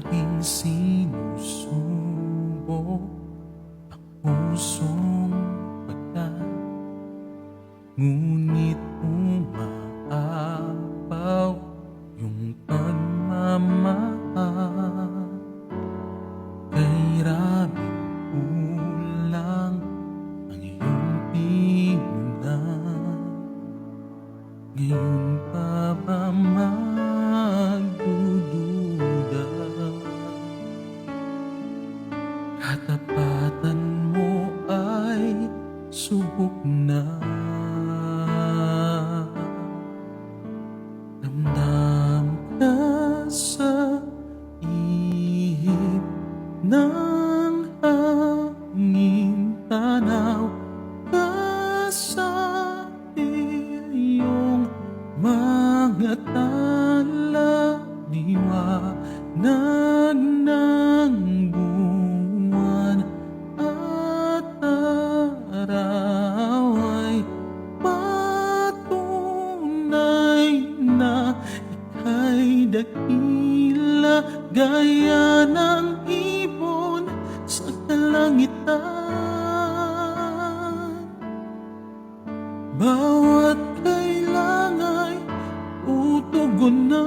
Laging sinusubok ang pusong pagkat Ngunit umaapaw yung pagmamahal. Kay raming kulang ang iyong pinunan Ngayon pa ba Katapatan mo ay subok na. Damdam ka sa ihip ng hangin. Tanaw ka sa iyong mga tala Liwanag ng buwan dakila gaya ng ibon sa kalangitan. Bawat kailangan utugon na